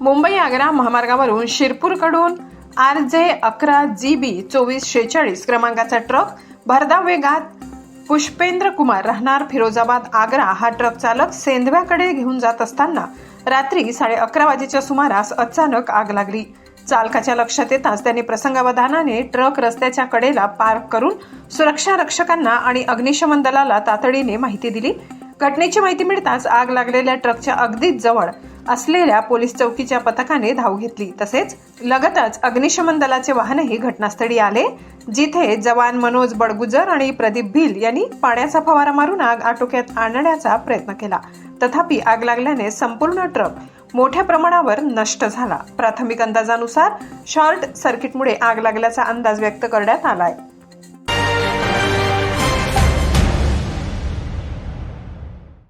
मुंबई आग्रा महामार्गावरून शिरपूरकडून R J अकरा जी बी चोवीस शेहेचाळीस क्रमांकाचा ट्रक भरधाव वेगात पुष्पेंद्र कुमार राहणार फिरोजाबाद आग्रा हा ट्रक चालक सेंधव्याकडे घेऊन जात असताना रात्री साडे अकरा वाजेच्या सुमारास अचानक आग लागली. चालकाच्या लक्षात येताच त्यांनी प्रसंगावधानाने ट्रक रस्त्याच्या कडेला पार्क करून सुरक्षा रक्षकांना आणि अग्निशमन दलाला तातडीने माहिती दिली. घटनेची माहिती मिळताच आग लागलेल्या ट्रकच्या अगदीच जवळ असलेल्या पोलीस चौकीच्या पथकाने धाव घेतली. तसेच लगतच अग्निशमन दलाचे वाहनही घटनास्थळी आले जिथे जवान मनोज बडगुजर आणि प्रदीप भिल यांनी पाण्याचा फवारा मारून आग आटोक्यात आणण्याचा प्रयत्न केला. तथापि आग लागल्याने संपूर्ण ट्रक मोठ्या प्रमाणावर नष्ट झाला. प्राथमिक अंदाजानुसार शॉर्ट सर्किटमुळे आग लागल्याचा अंदाज व्यक्त करण्यात आलाय.